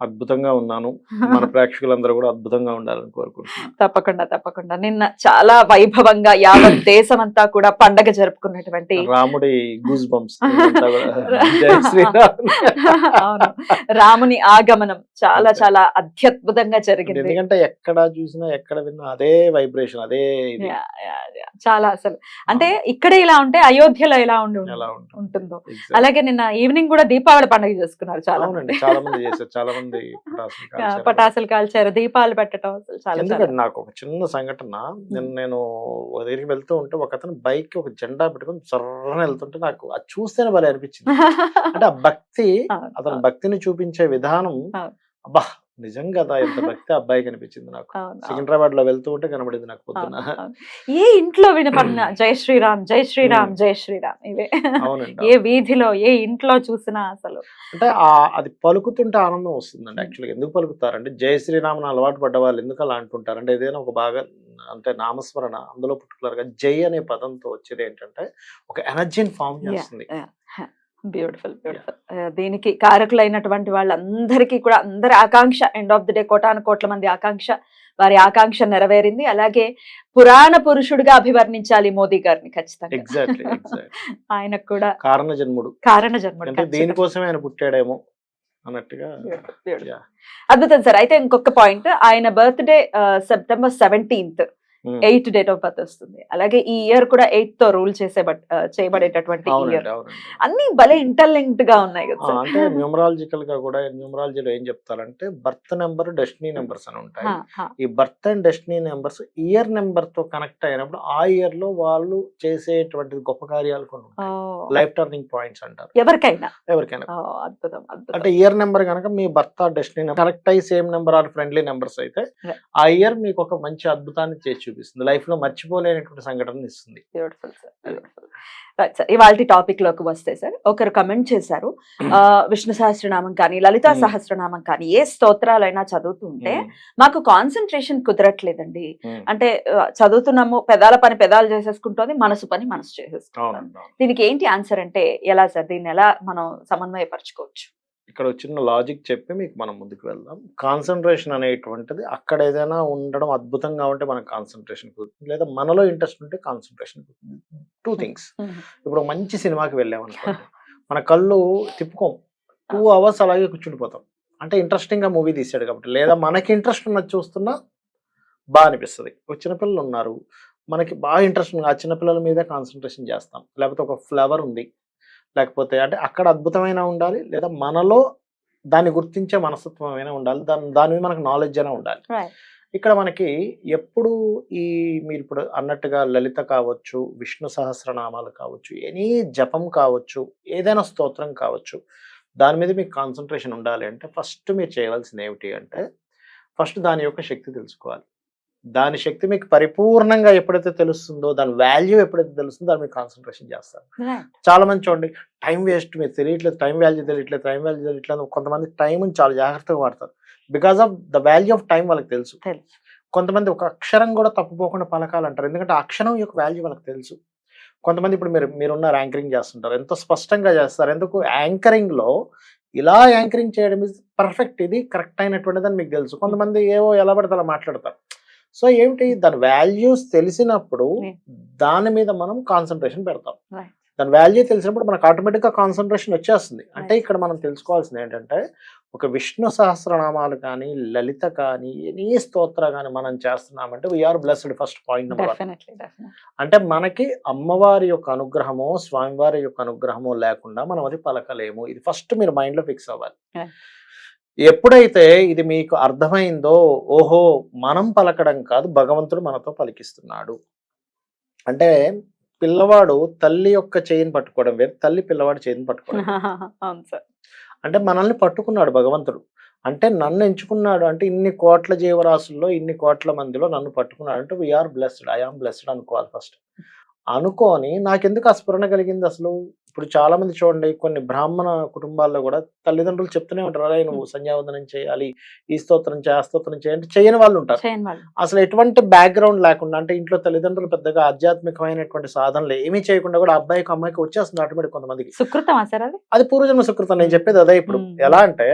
అద్భుతంగా ఉన్నాను. మన ప్రేక్షకులందరూ కూడా అద్భుతంగా ఉండాలని కోరుకుంటున్నాను. తప్పకుండా తప్పకుండా. నిన్న చాలా వైభవంగా యావత్ దేశం అంతా కూడా పండగ జరుపుకున్నటువంటి రాముడి గూస్ బంప్స్ అవును. రాముని ఆగమనం చాలా చాలా అత్యద్భుతంగా జరిగింది. ఎందుకంటే ఎక్కడ చూసినా ఎక్కడ విన్నా అదే వైబ్రేషన్ అదే. చాలా అసలు. అంటే ఇక్కడే ఇలా ఉంటే అయోధ్యలో ఎలా ఉండి ఉంటుంది. అలాగే నిన్న ఈవినింగ్ కూడా దీపావళి పండుగ చేసుకున్నారు చాలా చాలా మంది చేశారు. చాలా మంది కాల్చారు. పటాసులు కాల్చారు. దీపాలు పెట్టడం చాలా నాకు ఒక చిన్న సంఘటన. నేను నేను దగ్గరికి వెళ్తూ ఉంటే ఒక అతను బైక్ ఒక జెండా పెట్టుకొని చర్రని వెళ్తుంటే నాకు అది చూస్తేనే భలే అనిపించింది. అంటే ఆ భక్తి అతని భక్తిని చూపించే విధానం. అబ్బా నిజంగా ఎంత భక్తి అబ్బాయి కనిపించింది నాకు. సికింద్రాబాద్లో వెళ్తూ ఉంటే కనబడింది నాకు పొద్దున. ఏ ఇంట్లో వినపడిన జై శ్రీరామ్ జై శ్రీరామ్. జై శ్రీరామ్ ఇవే. ఏ వీధిలో ఏ ఇంట్లో చూసినా అసలు. అంటే అది పలుకుతుంటే ఆనందం వస్తుందండి యాక్చువల్గా. ఎందుకు పలుకుతారంటే జయ శ్రీరామని అలవాటు పడ్డ వాళ్ళు ఎందుకు అలా అంటుంటారు? అంటే ఏదైనా ఒక బాగా అంటే నామస్మరణ అందులో particular గా జై అనే పదంతో వచ్చేది ఏంటంటే ఒక ఎనర్జీని ఫామ్. చేస్తుంది. బ్యూటిఫుల్ బ్యూటిఫుల్ దీనికి కారకులైనటువంటి వాళ్ళందరికీ కూడా అందరి ఆకాంక్ష ఎండ్ ఆఫ్ ది డే కోటాను కోట్ల మంది ఆకాంక్ష వారి ఆకాంక్ష నెరవేరింది. అలాగే పురాణ పురుషుడిగా అభివర్ణించాలి మోదీ గారిని ఖచ్చితంగా. ఆయనకు కూడా కారణ జన్ముడు. కారణ జన్ముడు. దేనికోసమే ఆయన పుట్టాడేమో అన్నట్టుగా. అద్భుతం సార్. అయితే ఇంకొక పాయింట్. ఆయన birthday September seventeenth. Eight date of birth వస్తుంది. అలాగే ఈ ఇయర్ కూడా ఎయిట్తో రూల్ చేసే చేయబడేటటువంటి ఇయర్. అన్ని భలే ఇంటర్లింక్డ్గా ఉన్నాయి కదా అంటే న్యూమరాలజికల్గా కూడా న్యూమరాలజీలో ఏం చెప్తారంటే బర్త్ నెంబర్ డెస్టినీ నెంబర్స్ అని ఉంటాయి. ఈ birth and destiny numbers year నెంబర్తో కనెక్ట్ అయినప్పుడు ఆ ఇయర్లో వాళ్ళు చేసేటువంటి గొప్ప కార్యాలు కొన్ని లైఫ్ టర్నింగ్ పాయింట్స్ అంటారు. ఎవరికైనా. ఎవరికైనా. అద్భుతం అంటే ఇయర్ నెంబర్ కనుక మీ భర్త డెస్టినీ కనెక్ట్ అయ్యి same number or friendly numbers అయితే. ఆ ఇయర్ మీకు ఒక మంచి అద్భుతాన్ని చేసి చూపిస్తుంది. లైఫ్లో మర్చిపోలేనటువంటి సంఘటన ఇస్తుంది. బ్యూటిఫుల్ సార్ ఇవాళ టాపిక్లోకి వస్తే సార్ ఒకరు కమెంట్ చేశారు. ఆ, విష్ణు సహస్రనామం కానీ లలితా Hmm. సహస్రనామం కానీ ఏ స్తోత్రాలైనా చదువుతుంటే ఉమ్, మాకు కాన్సన్ట్రేషన్ కుదరట్లేదండి. అంటే చదువుతున్నాము పెదాల పని పెదాలు చేసేసుకుంటోంది మనసు పని మనసు చేసేసుకుంటుంది. దీనికి ఏంటి ఆన్సర్ అంటే ఎలా సార్ దీన్ని ఎలా మనం సమన్వయపరచుకోవచ్చు? ఇక్కడ చిన్న లాజిక్ చెప్పి మీకు మనం ముందుకు వెళ్దాం. కాన్సన్ట్రేషన్ అనేటువంటిది అక్కడ ఏదైనా ఉండడం అద్భుతంగా ఉంటే మనకు కాన్సన్ట్రేషన్ కుదురుతుంది. లేదా మనలో ఇంట్రెస్ట్ ఉంటే కాన్సన్ట్రేషన్ కుదురుతుంది. టూ థింగ్స్ ఇప్పుడు మంచి సినిమాకి వెళ్ళామనుకోండి. మన కళ్ళు తిప్పుకోం. టూ అవర్స్ అలాగే కూర్చుండిపోతాం. అంటే ఇంట్రెస్టింగ్గా మూవీ తీసాడు కాబట్టి. లేదా మనకి ఇంట్రెస్ట్ ఉన్నది చూస్తున్నా బాగా అనిపిస్తుంది. ఒక చిన్నపిల్లలు ఉన్నారు. మనకి బాగా ఇంట్రెస్ట్ ఉంది ఆ చిన్నపిల్లల మీదే కాన్సన్ట్రేషన్ చేస్తాం. లేకపోతే ఒక ఫ్లవర్ ఉంది. లేకపోతే అంటే అక్కడ అద్భుతమైన ఉండాలి లేదా మనలో దాన్ని గుర్తించే మనస్తత్వం అయినా ఉండాలి దాని దాని మీద మనకు నాలెడ్జ్ అయినా ఉండాలి. ఇక్కడ మనకి ఎప్పుడు ఈ మీరు ఇప్పుడు అన్నట్టుగా లలిత కావచ్చు విష్ణు సహస్రనామాలు కావచ్చు ఎనీ జపం కావచ్చు ఏదైనా స్తోత్రం కావచ్చు దాని మీద మీకు కాన్సన్ట్రేషన్ ఉండాలి అంటే ఫస్ట్ మీరు చేయవలసింది ఏమిటి అంటే ఫస్ట్ దాని యొక్క శక్తి తెలుసుకోవాలి దాని శక్తి మీకు పరిపూర్ణంగా ఎప్పుడైతే తెలుస్తుందో దాని వాల్యూ ఎప్పుడైతే తెలుస్తుందో దాని మీద కాన్సన్ట్రేషన్ చేస్తారు. చాలా మంది చూడండి టైం వేస్ట్ మీరు తెలియట్లేదు టైం వాల్యూ తెలియట్లేదు టైం వాల్యూ తెలియట్లేదు కొంతమంది టైంని చాలా జాగ్రత్తగా వాడతారు. Because of the value of time వాళ్ళకి తెలుసు. కొంతమంది ఒక అక్షరం కూడా తప్పుపోకుండా పలకాలంటారు. ఎందుకంటే ఆ అక్షరం యొక్క వాల్యూ వాళ్ళకి తెలుసు. కొంతమంది ఇప్పుడు మీరు మీరున్న యాంకరింగ్ చేస్తుంటారు. ఎంతో స్పష్టంగా చేస్తారు. ఎందుకు? యాంకరింగ్లో ఇలా యాంకరింగ్ చేయడం ఇస్ పర్ఫెక్ట్ ఇది కరెక్ట్ అయినటువంటిది అని మీకు తెలుసు. కొంతమంది ఏవో ఎలా పడితే అలా మాట్లాడతారు. సో ఏమిటి దాని వాల్యూస్ తెలిసినప్పుడు Yeah. దాని మీద మనం కాన్సన్ట్రేషన్ పెడతాం. దాని వాల్యూ తెలిసినప్పుడు మనకు ఆటోమేటిక్గా కాన్సన్ట్రేషన్ వచ్చేస్తుంది అంటే. ఇక్కడ మనం తెలుసుకోవాల్సింది ఏంటంటే ఒక విష్ణు సహస్రనామాలు కానీ లలిత కానీ ఎనీ స్తోత్ర కానీ మనం చేస్తున్నామంటే we are blessed first point number అంటే మనకి అమ్మవారి యొక్క అనుగ్రహమో స్వామివారి యొక్క అనుగ్రహమో లేకుండా మనం అది పలకలేము ఇది ఫస్ట్ మీరు మైండ్లో ఫిక్స్ అవ్వాలి. ఎప్పుడైతే ఇది మీకు అర్థమైందో ఓహో మనం పలకడం కాదు భగవంతుడు మనతో పలికిస్తున్నాడు. అంటే పిల్లవాడు తల్లి యొక్క చేయిని పట్టుకోవడం వేరు తల్లి పిల్లవాడి చేయిని పట్టుకోవడం అంటే మనల్ని పట్టుకున్నాడు భగవంతుడు. అంటే నన్ను ఎంచుకున్నాడు అంటే ఇన్ని కోట్ల జీవరాశుల్లో ఇన్ని కోట్ల మందిలో నన్ను పట్టుకున్నాడు అంటే we are blessed I am blessed అనుకోవాలి ఫస్ట్. అనుకోని నాకెందుకు ఆ స్ఫురణ కలిగింది అసలు? ఇప్పుడు చాలా మంది చూడండి కొన్ని బ్రాహ్మణ కుటుంబాల్లో కూడా తల్లిదండ్రులు చెప్తూనే ఉంటారు అరే నువ్వు సంధ్యావందనం చేయాలి ఈ స్తోత్రం చేయ స్తోత్రం చేయండి చేయని వాళ్ళు ఉంటారు. అసలు ఎటువంటి బ్యాక్గ్రౌండ్ లేకుండా అంటే ఇంట్లో తల్లిదండ్రులు పెద్దగా ఆధ్యాత్మికమైనటువంటి సాధనలు ఏమీ చేయకుండా కూడా అబ్బాయికి అమ్మాయికి వచ్చేస్తుంది ఆటోమేటిక్ కొంతమందికి. సుకృతం సార్ అది? పూర్వజన్మ సుకృతం నేను చెప్పేది అదే ఇప్పుడు. ఎలా అంటే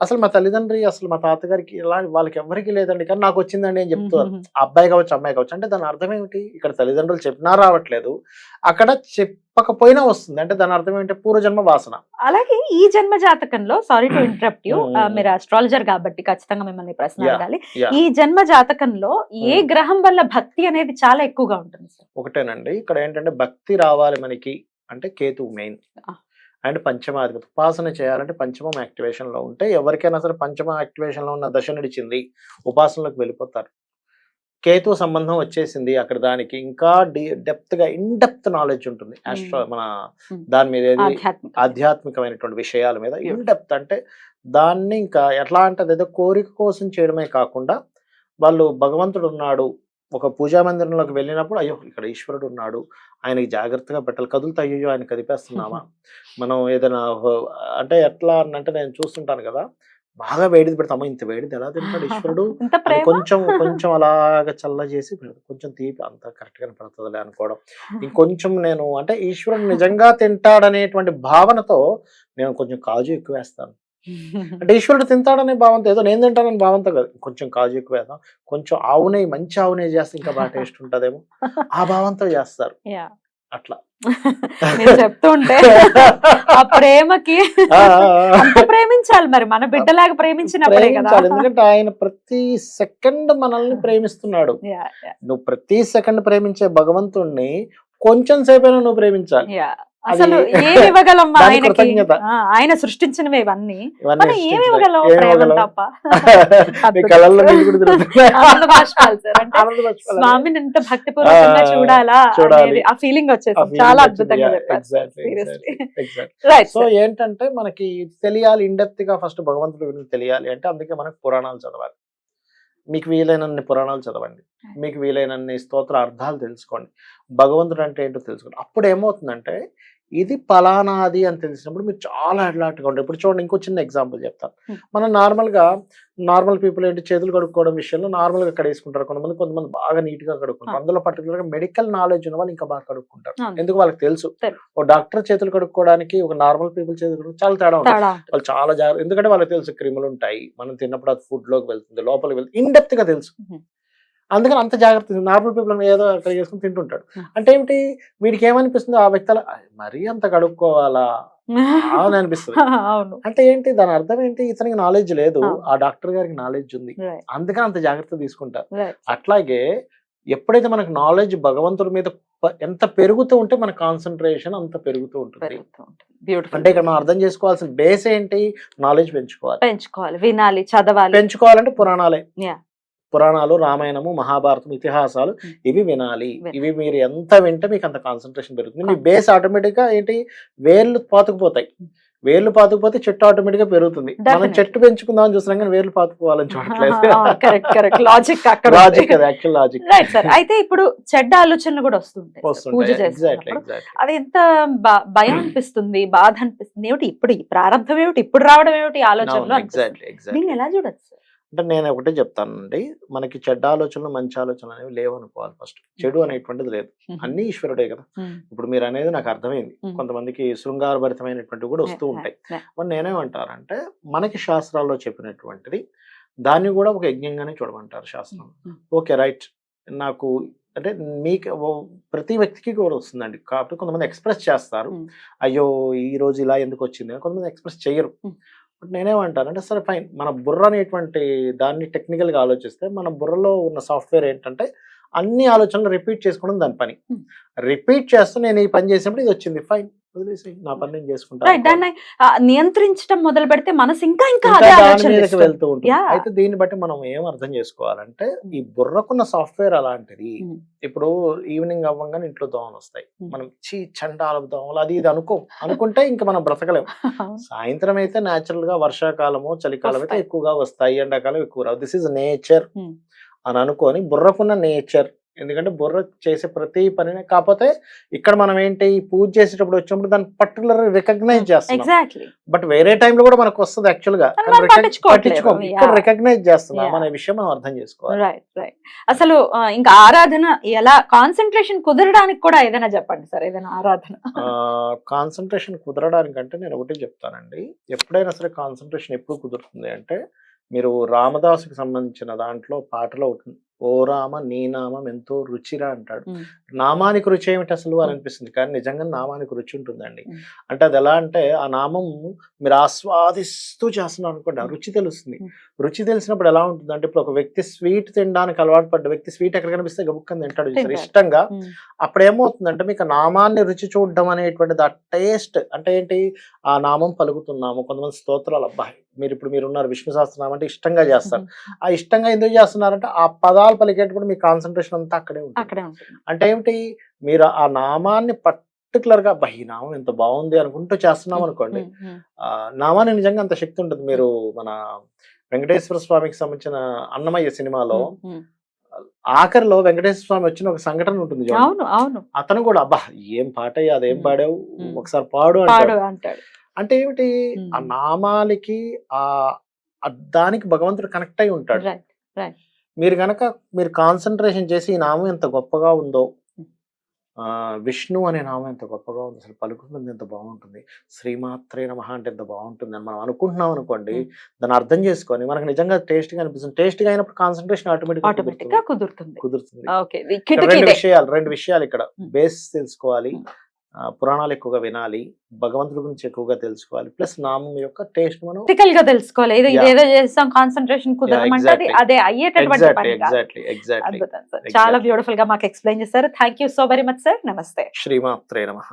అసలు మా తల్లిదండ్రి అసలు మా తాతగారికి ఎలా వాళ్ళకి ఎవరికి లేదండి. కానీ నాకు వచ్చిందండి అని చెప్తారు అబ్బాయి కావచ్చు అమ్మాయి కావచ్చు. అంటే దాని అర్థం ఏమిటి? ఇక్కడ తల్లిదండ్రులు చెప్పినా రావట్లేదు. అక్కడ చెప్పకపోయినా వస్తుంది. అంటే దాని అర్థం ఏంటి పూర్వజన్మ వాసన. అలాగే ఈ జన్మ జాతకంలో సారీ టు ఇంటరప్ట్ యూ. మీరు అస్ట్రాలజర్ కాబట్టి ఖచ్చితంగా మిమ్మల్ని ప్రశ్న. అడగాలి. ఈ జన్మ జాతకంలో ఏ మ్మ్. గ్రహం వల్ల భక్తి అనేది చాలా ఎక్కువగా ఉంటుంది సార్ ఒకటేనండి. ఇక్కడ ఏంటంటే భక్తి రావాలి మనకి. అంటే కేతు మెయిన్. అండ్ పంచమాధిపతి ఉపాసన చేయాలంటే పంచమం యాక్టివేషన్లో ఉంటే ఎవరికైనా సరే పంచమ యాక్టివేషన్లో ఉన్న దశ నడిచింది ఉపాసనలోకి వెళ్ళిపోతారు. కేతు సంబంధం వచ్చేసింది అక్కడ దానికి. ఇంకా డెప్త్గా ఇన్ డెప్త్ నాలెడ్జ్ ఉంటుంది. ఆస్ట్రో మన. దాని మీద ఏది ఆధ్యాత్మిక. ఆధ్యాత్మికమైనటువంటి విషయాల మీద. ఇన్ డెప్త్ అంటే దాన్ని ఇంకా ఎట్లా అంటే అదేదో కోరిక కోసం చేయడమే కాకుండా వాళ్ళు భగవంతుడు ఉన్నాడు ఒక పూజా మందిరంలోకి వెళ్ళినప్పుడు అయ్యో! ఇక్కడ ఈశ్వరుడు ఉన్నాడు. ఆయనకి జాగ్రత్తగా పెట్టాలి. కదులుతా అయ్యో ఆయన కదిపేస్తున్నామా? మనం ఏదైనా అంటే ఎట్లా అని అంటే నేను చూస్తుంటాను కదా! బాగా వేడిది పెడతాము ఇంత వేడిది ఎలా తింటాడు ఈశ్వరుడు? కొంచెం కొంచెం అలాగ చల్ల చేసి. కొంచెం తీపి అంత కరెక్ట్ గానే పడుతుందిలే అనుకోవడం. ఇంకొంచెం నేను అంటే ఈశ్వరుడు నిజంగా తింటాడనేటువంటి భావనతో నేను కొంచెం కాజు ఎక్కువ వేస్తాను అంటే ఈశ్వరుడు తింటాడనే భావంతో ఏదో నేను తింటానని భావంతో కాదు. కొంచెం కాజు ఎక్కువ వేద్దాం. కొంచెం ఆవు నెయ్యి మంచి ఆవు నెయ్యి చేస్తే ఇంకా బాగా టేస్ట్ ఉంటదేమో. ఆ భావంతో చేస్తారు. అట్లా. చెప్తుంటే ఆ ప్రేమకి ప్రేమించాలి మరి. మన బిడ్డలాగా ప్రేమించినప్పుడే కదా. ప్రేమించాలి. ఎందుకంటే ఆయన ప్రతి సెకండ్ మనల్ని ప్రేమిస్తున్నాడు. నువ్వు ప్రతి సెకండ్ ప్రేమించే భగవంతుణ్ణి కొంచెం సేపైనా నువ్వు ప్రేమించాలి. అసలు ఏమి ఇవ్వగలం ఆయనకి? ఆయన సృష్టించినవి ఇవన్నీ. మనం ఏమి. ఇవ్వగలం ప్రేమ? తప్ప. స్వామిని ఎంత భక్తిపూర్వకంగా చూడాలా ఆ ఫీలింగ్ feeling చాలా. అద్భుతంగా చెప్పారు. సో ఏంటంటే మనకి తెలియాలి ఇండెప్త్గా ఫస్ట్ భగవంతుడి గురించి తెలియాలి అంటే అందుకే మనకు పురాణాలు చదవాలి. మీకు వీలైనన్ని పురాణాలు చదవండి. మీకు వీలైనన్ని స్తోత్ర అర్థాలు తెలుసుకోండి. భగవంతుడు అంటే ఏంటో తెలుసుకోండి. అప్పుడు ఏమవుతుందంటే ఇది పలానాది అని తెలిసినప్పుడు మీరు చాలా అలర్ట్గా ఉంటారు ఇప్పుడు చూడండి ఇంకో చిన్న ఎగ్జాంపుల్ చెప్తాను. మనం నార్మల్గా నార్మల్ పీపుల్ ఏంటి చేతులు కడుక్కోవడం విషయంలో నార్మల్గా కడేసుకుంటారు కొంతమంది కొంతమంది బాగా నీట్గా కడుక్కుంటారు. అందులో పర్టికులర్గా మెడికల్ నాలెడ్జ్ ఉన్న వాళ్ళు ఇంకా బాగా కడుక్కుంటారు. ఎందుకు వాళ్ళకి తెలుసు. ఒక డాక్టర్ చేతులు కడుక్కోవడానికి ఒక నార్మల్ పీపుల్ చేతులు చాలా తేడా ఉంటుంది. వాళ్ళు చాలా జాగ్రత్త ఎందుకంటే వాళ్ళకి తెలుసు క్రిములు ఉంటాయి. మనం తిన్నప్పుడు అది ఫుడ్లోకి వెళ్తుంది లోపలికి వెళ్తుంది. ఇన్ డెప్త్గా తెలుసు. అందుకని అంత జాగ్రత్త నార్మల్ పీపుల్ ఏదో అక్కడ చేసుకుని తింటుంటాడు. అంటే ఏమిటి? వీడికి ఏమనిపిస్తుంది ఆ వ్యక్తి అలా, "అయ్, మరీ అంత కడుక్కోవాలా? అని అనిపిస్తుంది. అవును. అంటే ఏంటి? దాని అర్థం ఏంటి? ఇతనికి నాలెడ్జ్ లేదు. ఆ. డాక్టర్ గారికి నాలెడ్జ్ ఉంది. అందుకని అంత జాగ్రత్త తీసుకుంటారు అట్లాగే ఎప్పుడైతే మనకు నాలెడ్జ్ భగవంతుడి మీద ఎంత పెరుగుతూ ఉంటే మన కాన్సన్ట్రేషన్ అంత పెరుగుతూ ఉంటుంది. అంటే ఇక్కడ మనం అర్థం చేసుకోవాల్సిన బేస్ ఏంటి? నాలెడ్జ్ పెంచుకోవాలి. పెంచుకోవాలి. వినాలి చదవాలి. పెంచుకోవాలంటే పురాణాలే. పురాణాలు రామాయణము మహాభారతం ఇతిహాసాలు. ఇవి వినాలి. ఇవి మీరు ఎంత వింటే మీకు అంత కాన్సన్ట్రేషన్ పెరుగుతుంది. మీ బేస్ ఆటోమేటిక్గా ఏంటి? వేర్లు పాతుకుపోతాయి. వేర్లు పాతుకుపోతే చెట్టు ఆటోమేటిక్గా పెరుగుతుంది. మనం. చెట్టు పెంచుకుందాం అని చూస్తున్నాం కానీ వేర్లు పాతుకోవాలని చూడట్లేదు. కరెక్ట్ కరెక్ట్ లాజిక్ అక్కడ లాజిక్ అది యాక్చువల్ లాజిక్ రైట్ సార్ అయితే ఇప్పుడు చెడ్డ ఆలోచనలు కూడా వస్తుంటాయి పూజ అది ఎంత భయం అనిపిస్తుంది బాధ అనిపిస్తుంది? ఏమిటి ఇప్పుడు ప్రారంభం ఏమిటి? ఇప్పుడు రావడం ఏమిటి ఆలోచనలు దీన్ని ఎలా చూడొచ్చు అంటే నేను ఒకటే చెప్తానండి. మనకి చెడ్డ ఆలోచనలు మంచి ఆలోచనలు అనేవి లేవు అనుకోవాలి ఫస్ట్ చెడు అనేటువంటిది లేదు. అన్ని ఈశ్వరుడే కదా. ఇప్పుడు మీరు అనేది నాకు అర్థమైంది. కొంతమందికి శృంగారభరితమైనటువంటివి కూడా వస్తూ ఉంటాయి. మరి నేనేమంటారంటే మనకి శాస్త్రాల్లో చెప్పినటువంటిది దాన్ని కూడా ఒక యజ్ఞంగానే చూడమంటారు శాస్త్రం. Okay right. నాకు అంటే మీకు ప్రతి వ్యక్తికి కూడా వస్తుందండి. కాబట్టి కొంతమంది ఎక్స్ప్రెస్ చేస్తారు. అయ్యో ఈ రోజు ఇలా ఎందుకు వచ్చింది కొంతమంది ఎక్స్ప్రెస్ చేయరు. బట్ నేనేమంటాను అంటే సరే ఫైన్. మన బుర్ర అనేటువంటి దాన్ని technical గా ఆలోచిస్తే మన బుర్రలో ఉన్న సాఫ్ట్వేర్ ఏంటంటే అన్ని ఆలోచనలు రిపీట్ చేసుకోవడం దాని పని. రిపీట్ చేస్తూ నేను ఈ పని చేసినప్పుడు ఇది వచ్చింది. ఫైన్. వదిలేసి నా పని నేను చేసుకుంటా రైట్ దాన్ని నియంత్రించడం మొదలు పెడితే మనసు ఇంకా ఇంకా అదే ఆలోచన. వెళ్తూ ఉంటుంది Yeah. అయితే దీన్ని బట్టి మనం ఏం అర్థం చేసుకోవాలంటే ఈ బుర్రకున్న సాఫ్ట్వేర్ అలాంటిది Mm. ఇప్పుడు ఈవినింగ్ అవ్వగానే ఇంట్లో దోమలు వస్తాయి. మనం చీ చండాల దోమలు అది ఇది అనుకో అనుకుంటే ఇంకా మనం బ్రతకలేం సాయంత్రం అయితే న్యాచురల్గా వర్షాకాలము చలికాలం అయితే. ఎక్కువగా వస్తాయి ఎండాకాలం ఎక్కువ రావు దిస్ ఇస్ నేచర్. అని అనుకొని బుర్రకున్న నేచర్ ఎందుకంటే బుర్ర చేసే ప్రతి పనిని కాకపోతే ఇక్కడ మనం ఏంటి పూజ చేసేటప్పుడు వచ్చినప్పుడు దాన్ని పర్టికులర్ రికగ్నైజ్ ఎగ్జాక్ట్లీ బట్ వేరే టైంలో కూడా మనకు వస్తుంది యాక్చువల్గా. పట్టించుకోం. ఇక్కడ. రికగ్నైజ్ చేస్తున్నాం. అనే విషయం మనం అర్థం చేసుకోవాలి అసలు ఇంకా ఆరాధన ఎలా కాన్సన్ట్రేషన్ కుదరడానికి కూడా ఏదైనా చెప్పండి సార్ ఏదైనా ఆరాధన కాన్సన్ట్రేషన్ కుదరడానికంటే నేను ఒకటి చెప్తానండి ఎప్పుడైనా సరే కాన్సన్ట్రేషన్ ఎప్పుడు కుదురుతుంది అంటే మీరు రామదాసుకి సంబంధించిన దాంట్లో పాటలో ఓ రామ నీ నామం ఎంతో రుచిరా అంటాడు. నామానికి రుచి ఏమిటి అసలు అని. అనిపిస్తుంది కానీ నిజంగా నామానికి రుచి ఉంటుందండి. అంటే అది ఎలా అంటే ఆ నామం మీరు ఆస్వాదిస్తూ చేస్తున్నారు అనుకోండి ఆ రుచి తెలుస్తుంది. రుచి తెలిసినప్పుడు ఎలా ఉంటుంది అంటే ఇప్పుడు ఒక వ్యక్తి స్వీట్ తినడానికి అలవాటు పడ్డ వ్యక్తి స్వీట్ ఎక్కడ కనిపిస్తే గబుక్కని తింటాడు. ఇష్టంగా. అప్పుడు ఏమవుతుందంటే మీకు నామాన్ని రుచి చూడడం అనేటువంటిది ఆ టేస్ట్ అంటే ఏంటి ఆ నామం పలుకుతున్నాము కొంతమంది స్తోత్రాలు అబ్బాయి మీరు ఇప్పుడు మీరు ఉన్నారు విష్ణు సహస్రనామం అంటే ఇష్టంగా చేస్తారు. ఆ ఇష్టంగా ఎందుకు చేస్తున్నారంటే ఆ పదాలు పలికేటప్పుడు మీ కాన్సన్ట్రేషన్ అంతా అక్కడే ఉంటుంది. అంటే ఏమిటి? మీరు ఆ నామాన్ని పర్టికులర్గా "అబ్బా, ఈ నామం ఎంత బాగుంది అనుకుంటూ చేస్తున్నాం అనుకోండి. ఆ నామాన్ని నిజంగా అంత శక్తి ఉంటుంది. మీరు మన వెంకటేశ్వర స్వామికి సంబంధించిన అన్నమయ్య సినిమాలో. ఆఖరిలో వెంకటేశ్వర స్వామి వచ్చిన ఒక సంఘటన ఉంటుంది. అవును అవును. అతను కూడా అబ్బా ఏం పాట అయ్యా అదేం. పాడావు. ఒకసారి పాడు అంటాడు. అంటే ఏమిటి? ఆ. నామాలకి ఆ దానికి భగవంతుడు కనెక్ట్ అయి ఉంటాడు. మీరు గనక మీరు కాన్సన్ట్రేషన్ చేసి ఈ నామం ఎంత గొప్పగా ఉందో. ఆ విష్ణు అనే నామం ఎంత గొప్పగా ఉంది అసలు పలుకుతుంది ఎంత బాగుంటుంది శ్రీమాత్రే నమః అంటే ఎంత బాగుంటుంది అని మనం అనుకుంటున్నాం అనుకోండి. దాన్ని అర్థం చేసుకొని మనకు నిజంగా టేస్ట్గా అనిపిస్తుంది. టేస్ట్గా అయినప్పుడు కాన్సన్ట్రేషన్ ఆటోమేటిక్ కుదురుతుంది. కుదురుతుంది. రెండు విషయాలు రెండు విషయాలు ఇక్కడ. బేస్ తెలుసుకోవాలి. పురాణాలు ఎక్కువగా వినాలి భగవంతుడి గురించి ఎక్కువగా తెలుసుకోవాలి ప్లస్ నామం యొక్క టేస్ట్ మనం ప్రాక్టికల్గా తెలుసుకోవాలి ఏదో Yeah. ఇదేదో చేస్తాం కాన్సన్ట్రేషన్ కుదరమంటే అది అయ్యేటటువంటి ఎగ్జాక్ట్లీ ఎగ్జాక్ట్లీ చాలా. బ్యూటిఫుల్గా మాకు ఎక్స్ప్లెయిన్ చేశారు. Thank you so very much sir నమస్తే శ్రీమాత్రే నమః.